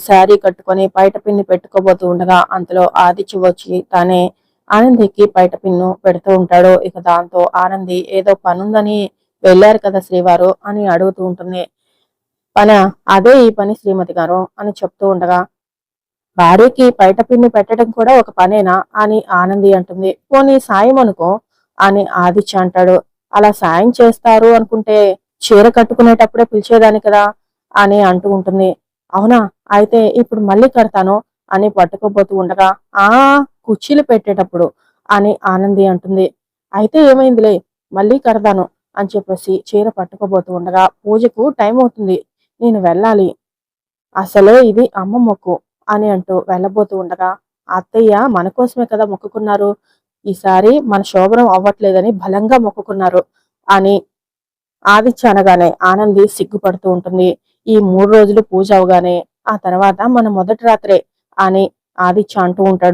శారీ కట్టుకొని పైట పిన్ను పెట్టుకోబోతూ ఉండగా అంతలో ఆదిత్య వచ్చి తానే ఆనందికి పైట పిన్ను పెడుతూ ఉంటాడు. ఇక దాంతో ఆనంది ఏదో పనుందని వెళ్ళారు కదా శ్రీవారు అని అడుగుతూ ఉంటుంది. పన అదే ఈ పని శ్రీమతి గారు అని చెప్తూ ఉండగా భార్యకి పైట పిన్ని పెట్టడం కూడా ఒక పనేనా అని ఆనంది అంటుంది. పోనీ సాయం అనుకో అని ఆదిత్య అంటాడు. అలా సాయం చేస్తారు అనుకుంటే చీర కట్టుకునేటప్పుడే పిలిచేదాని కదా అని అంటూ ఉంటుంది. అవునా? అయితే ఇప్పుడు మళ్ళీ కడతాను అని పట్టుకోబోతూ ఉండగా ఆ కుర్చీలు పెట్టేటప్పుడు అని ఆనంది అంటుంది. అయితే ఏమైందిలే మళ్ళీ కడతాను అని చెప్పేసి చీర పట్టుకోబోతూ ఉండగా పూజకు టైం అవుతుంది నేను వెళ్ళాలి. అసలే ఇది అమ్మ మొక్కు అని అంటూ వెళ్ళబోతూ ఉండగా అత్తయ్య మన కోసమే కదా మొక్కుకున్నారు ఈసారి మన శోభనం అవ్వట్లేదని బలంగా మొక్కుకున్నారు అని ఆదిత్య అనగానే ఆనంది సిగ్గుపడుతూ ఉంటుంది. ఈ మూడు రోజులు పూజ అవగానే ఆ తర్వాత మన మొదటి రాత్రే అని ఆదిత్య అంటూ ఉంటాడు.